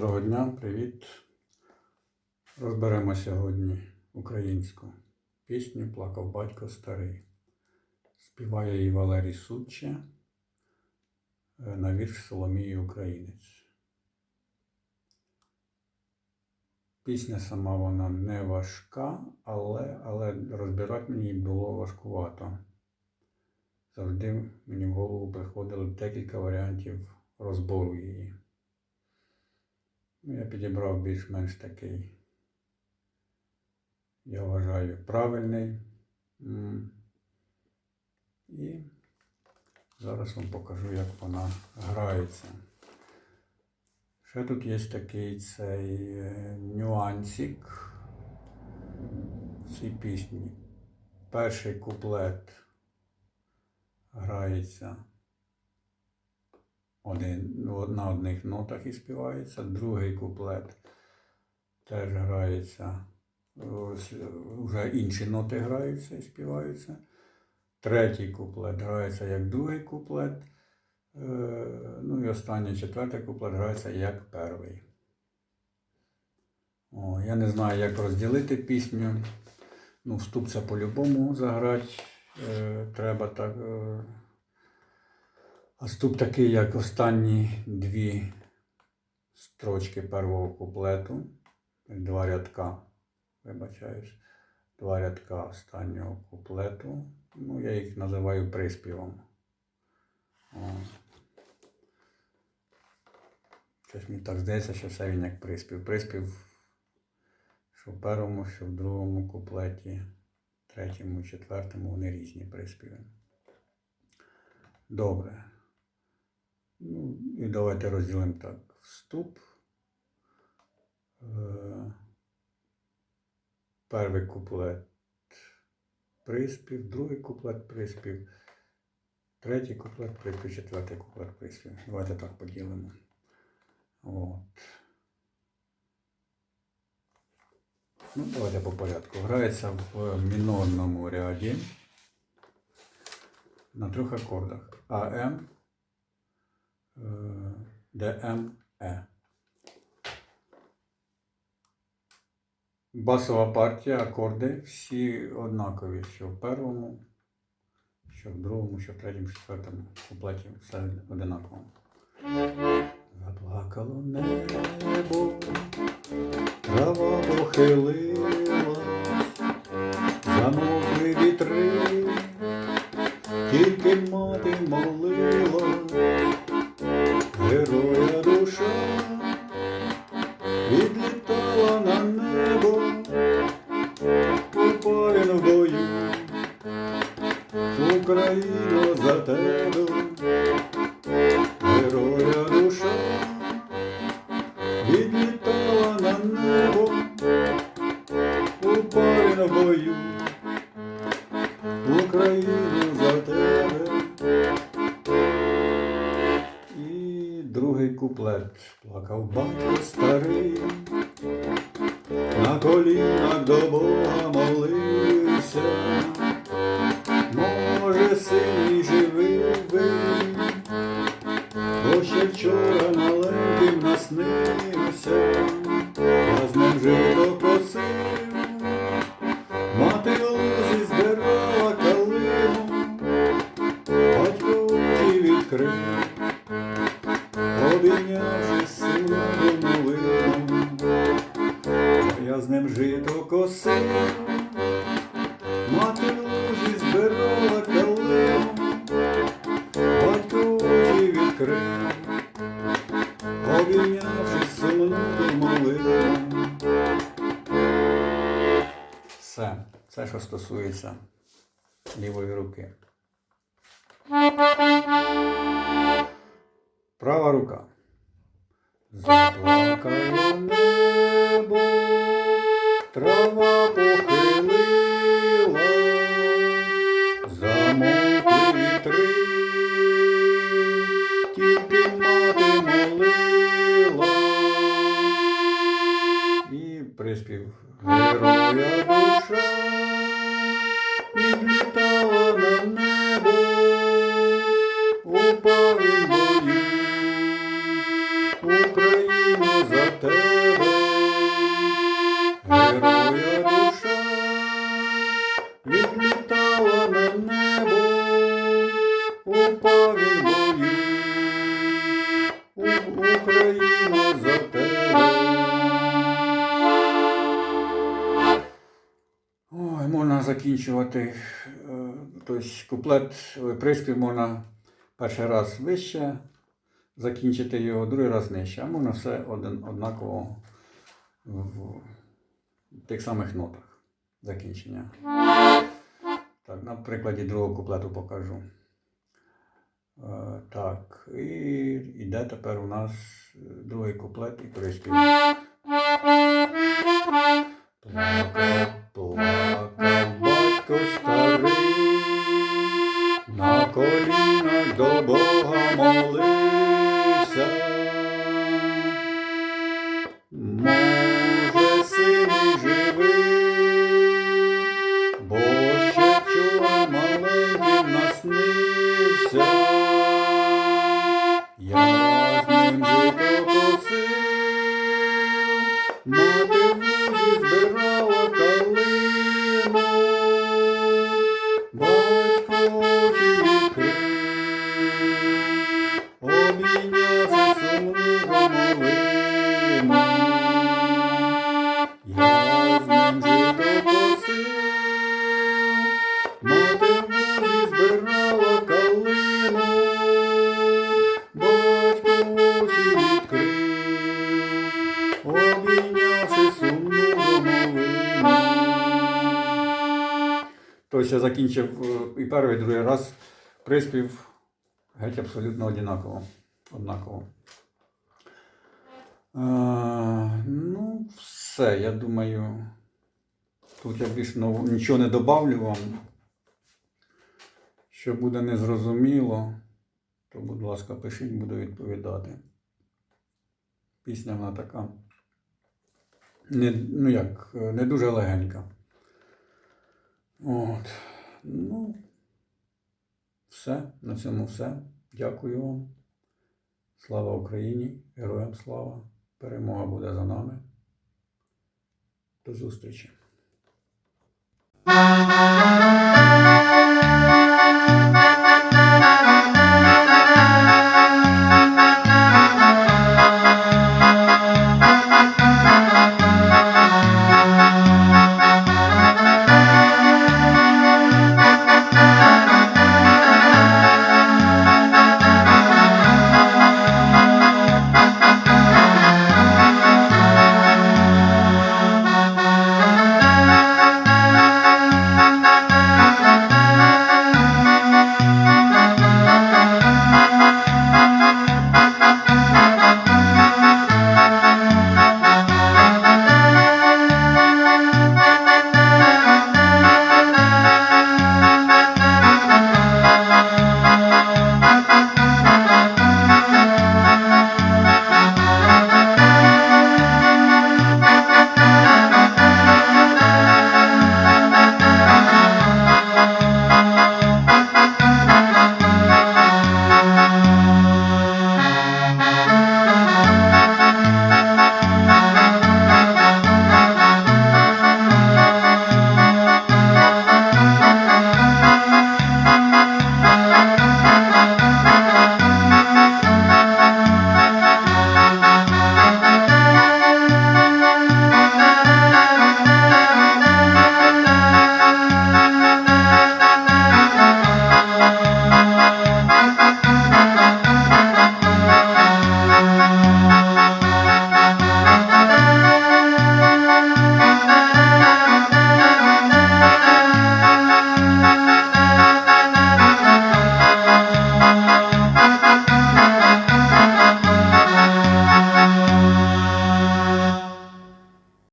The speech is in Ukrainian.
Доброго дня, привіт. Розберемо сьогодні українську пісню Плакав батько старий. Співає її Валерій Суччя е, на вірш Соломії Українець. Пісня сама вона не важка, але, але розбирати мені було важкувато. Завжди мені в голову приходило декілька варіантів розбору її. Ну, Я підібрав більш-менш такий, я вважаю, правильний. І зараз вам покажу, як вона грається. Ще тут є такий цей е, нюансик в цій пісні. Перший куплет грається один, на одних нотах і співається, другий куплет теж грається, вже інші ноти граються і співаються. Третій куплет грається як другий куплет. е, Ну і останній четвертий куплет грається як перший. О, я не знаю, як розділити пісню. Ну, вступ це по-любому заграти. Е, треба так. А вступ такий, як останні дві строчки першого куплету, два рядка, вибачаюсь, два рядка останнього куплету. Ну, я їх називаю приспівом. О. Щось мені так здається, що все він як приспів. Приспів, що в першому, що в другому куплеті, третьому, четвертому, вони різні приспіви. Добре. Ну, і давайте розділимо так. Вступ. Е, Перший куплет приспів, другий куплет приспів, третій куплет приспів, четвертий куплет приспів. Давайте так поділимо. От. Ну, давайте по порядку. Грається в мінорному ряді на трьох акордах. АМ, е, ДМ, Е. Басова партія, акорди всі однакові, що в першому, що в другому, що в третьому, що в четвертому куплеті все одинаково. Заплакало небо, трава похилилась, Україно за тебе, героя душа відлітала на небо, упав він в бою, Україну за тебе. І другий куплет плакав батько старий, на колінах до Бога молився, мати лузі збирала калину, батько очі відкрив. Обійнявши сином новином, я з ним жито косив, мати в лужі збирала калину, батько очі відкрив, що стосується лівої руки. Права рука. Заплакало Україно, за тебе. Ой, можна закінчувати е, тобто куплет е, приспів можна перший раз вище, закінчити його другий раз нижче, а можна все один, однаково в тих самих нотах закінчення. Так, на прикладі другого куплету покажу. Так, і йде тепер у нас е, другий куплет і приспів. Плакав, плакав батько старий, на колінах до Бога молився. Я закінчив е, і перший, і другий раз приспів геть абсолютно однаково. однаково. Е, ну, все, я думаю, тут я більш нового, нічого не добавлю вам. Що буде незрозуміло, то, будь ласка, пишіть, буду відповідати. Пісня вона така. Не, ну як, е, не дуже легенька. От. Ну, все. На цьому все. Дякую вам. Слава Україні! Героям слава! Перемога буде за нами. До зустрічі!